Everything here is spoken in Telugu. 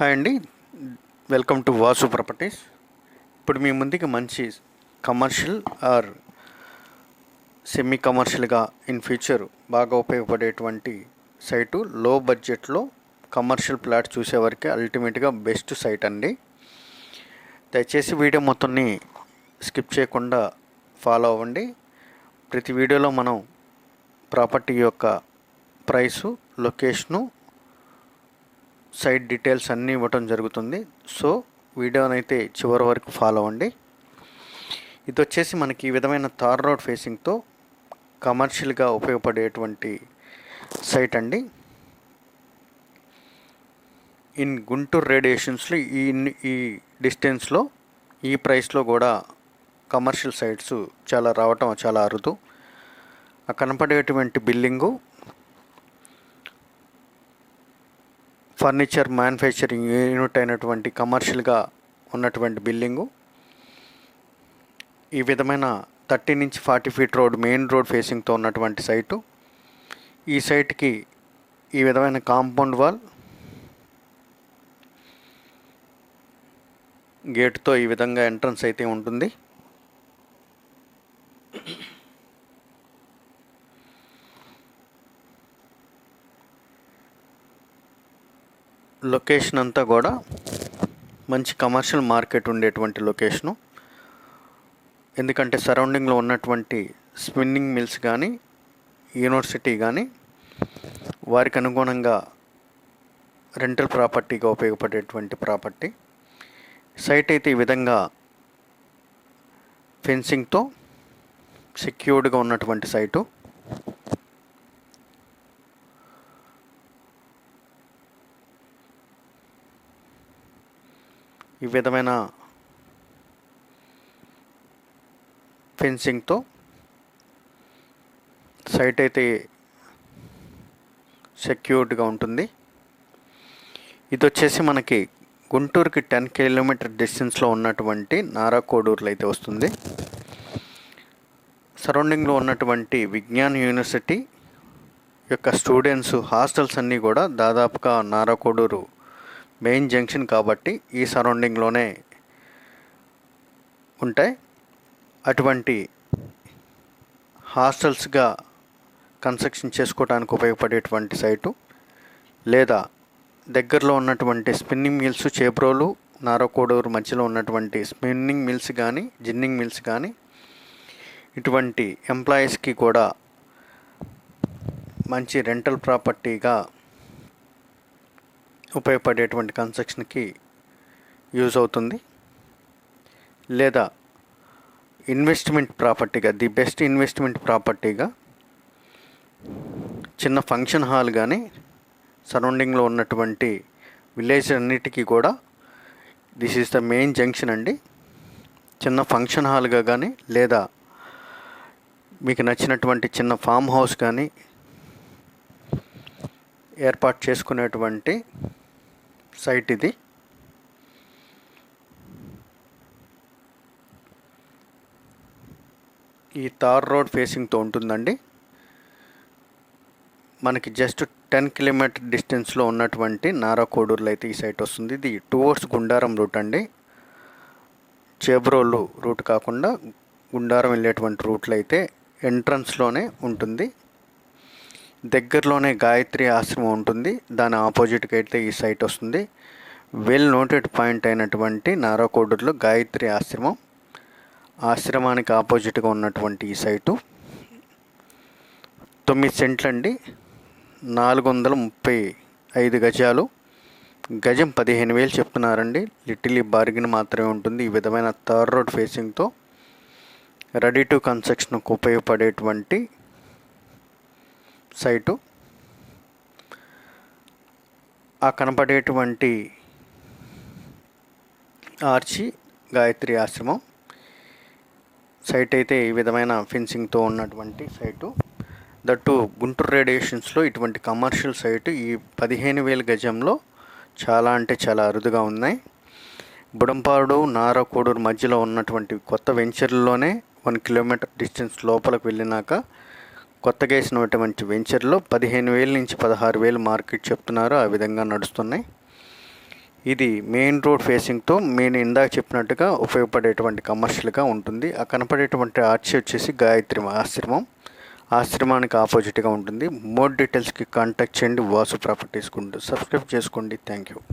హాయ్ అండి. వెల్కమ్ టు వాసు ప్రాపర్టీస్ ఇప్పుడు మీ ముందుకి మంచి కమర్షియల్ ఆర్ సెమీ కమర్షియల్గా ఇన్ ఫ్యూచర్ బాగా ఉపయోగపడేటువంటి సైటు లో బడ్జెట్లో కమర్షియల్ ప్లాట్ చూసేవారికి అల్టిమేట్గా బెస్ట్ సైట్ అండి. దయచేసి వీడియో మొత్తాన్ని స్కిప్ చేయకుండా ఫాలో అవ్వండి. ప్రతి వీడియోలో మనం ప్రాపర్టీ యొక్క ప్రైసు లొకేషను సైట్ డీటెయిల్స్ అన్నీ ఇవ్వటం జరుగుతుంది. సో వీడియోనైతే చివరి వరకు ఫాలో అవ్వండి. ఇది వచ్చేసి మనకి ఈ విధమైన తార్ రోడ్ ఫేసింగ్తో కమర్షియల్గా ఉపయోగపడేటువంటి సైట్ అండి. ఇన్ గుంటూరు రేడియేషన్స్లో ఈ ఈ డిస్టెన్స్లో ఈ ప్రైస్లో కూడా కమర్షియల్ సైట్స్ చాలా రావటం చాలా అరుదు. ఆ కనపడేటువంటి బిల్డింగు ఫర్నిచర్ మ్యానుఫ్యాక్చరింగ్ యూనిట్ అయినటువంటి కమర్షియల్గా ఉన్నటువంటి బిల్డింగు. ఈ విధమైన థర్టీ నుంచి forty feet road main road ఫేసింగ్తో ఉన్నటువంటి సైటు. ఈ సైట్కి ఈ విధమైన కాంపౌండ్ వాల్. గేట్తో ఈ విధంగా ఎంట్రన్స్ అయితే ఉంటుంది. లొకేషన్ అంతా కూడా మంచి కమర్షియల్ మార్కెట్ ఉండేటువంటి లొకేషను. ఎందుకంటే సరౌండింగ్లో ఉన్నటువంటి స్పిన్నింగ్ మిల్స్ కానీ యూనివర్సిటీ కానీ వారికి అనుగుణంగా రెంటల్ ప్రాపర్టీగా ఉపయోగపడేటువంటి ప్రాపర్టీ. సైట్ అయితే ఈ విధంగా ఫెన్సింగ్తో సెక్యూర్డ్గా ఉన్నటువంటి సైటు. ఈ విధమైన ఫెన్సింగ్తో సైట్ అయితే సెక్యూర్డ్గా ఉంటుంది. ఇది వచ్చేసి మనకి గుంటూరుకి టెన్ కిలోమీటర్ డిస్టెన్స్లో ఉన్నటువంటి నారాకోడూరులో అయితే వస్తుంది. సరౌండింగ్లో ఉన్నటువంటి విజ్ఞాన్ యూనివర్సిటీ యొక్క స్టూడెంట్స్ హాస్టల్స్ అన్నీ కూడా దాదాపుగా నారాకోడూరు మెయిన్ జంక్షన్ కాబట్టి ఈ సరౌండింగ్లోనే ఉంటాయి. అటువంటి హాస్టల్స్గా కన్స్ట్రక్షన్ చేసుకోవడానికి ఉపయోగపడేటువంటి సైటు లేదా దగ్గరలో ఉన్నటువంటి స్పిన్నింగ్ మిల్స్ చేబ్రోలు నారకోడూరు మధ్యలో ఉన్నటువంటి స్పిన్నింగ్ మిల్స్ కానీ జిన్నింగ్ మిల్స్ కానీ ఇటువంటి ఎంప్లాయీస్కి కూడా మంచి రెంటల్ ప్రాపర్టీగా ఉపయోగపడేటువంటి కన్స్ట్రక్షన్కి యూజ్ అవుతుంది. లేదా ఇన్వెస్ట్మెంట్ ప్రాపర్టీగా ది బెస్ట్ ఇన్వెస్ట్మెంట్ ప్రాపర్టీగా చిన్న ఫంక్షన్ హాల్ కానీ సరౌండింగ్లో ఉన్నటువంటి విలేజ్ అన్నిటికీ కూడా this is the main junction అండి. చిన్న ఫంక్షన్ హాల్గా కానీ లేదా మీకు నచ్చినటువంటి చిన్న ఫామ్ హౌస్ కానీ ఏర్పాటు చేసుకునేటువంటి సైట్ ఇది. ఈ తార్ రోడ్ ఫేసింగ్తో ఉంటుందండి. మనకి జస్ట్ టెన్ కిలోమీటర్ డిస్టెన్స్లో ఉన్నటువంటి నారాకోడూరులో అయితే ఈ సైట్ వస్తుంది. ఇది టువర్డ్స్ గుండారం రూట్ అండి. చేబ్రోలు రూట్ కాకుండా గుండారం వెళ్ళేటువంటి రూట్లో అయితే ఎంట్రన్స్లోనే ఉంటుంది. దగ్గరలోనే గాయత్రి ఆశ్రమం ఉంటుంది. దాని ఆపోజిట్కి అయితే ఈ సైట్ వస్తుంది. వెల్ నోటెడ్ పాయింట్ అయినటువంటి నారాకోడూరులో గాయత్రి ఆశ్రమం. ఆశ్రమానికి ఆపోజిట్గా ఉన్నటువంటి ఈ సైటు. తొమ్మిది సెంట్లండి నాలుగు వందల ముప్పై ఐదు గజాలు. గజం పదిహేను వేలు చెప్తున్నారండి. లిటిలీ బార్గిన్ మాత్రమే ఉంటుంది. ఈ విధమైన థర్డ్ రోడ్ ఫేసింగ్తో రెడీ టు కన్స్ట్రక్షన్కు ఉపయోగపడేటువంటి సైటు. ఆ కనపడేటువంటి ఆర్చి గాయత్రి ఆశ్రమం. సైట్ అయితే ఈ విధమైన ఫెన్సింగ్తో ఉన్నటువంటి సైటు. దట్టు గుంటూరు రేడియేషన్స్లో ఇటువంటి కమర్షియల్ సైటు ఈ పదిహేను వేల గజంలో చాలా అంటే చాలా అరుదుగా ఉన్నాయి. బుడంపాడు నారకోడూరు మధ్యలో ఉన్నటువంటి కొత్త వెంచర్లోనే వన్ కిలోమీటర్ డిస్టెన్స్ లోపలికి వెళ్ళినాక కొత్తగా వేసినటువంటి వెంచర్లో పదిహేను వేల నుంచి పదహారు వేలు మార్కెట్ చెప్తున్నారు. ఆ విధంగా నడుస్తున్నాయి. ఇది మెయిన్ రోడ్ ఫేసింగ్తో నేను ఇందాక చెప్పినట్టుగా ఉపయోగపడేటువంటి కమర్షియల్గా ఉంటుంది. ఆ కనపడేటువంటి ఆర్చి వచ్చేసి గాయత్రి ఆశ్రమం. ఆశ్రమానికి ఆపోజిట్గా ఉంటుంది. మోర్ డీటెయిల్స్కి కాంటాక్ట్ చేయండి. వాసు ప్రాపర్టీస్ కుంటూ సబ్స్క్రైబ్ చేసుకోండి. Thank you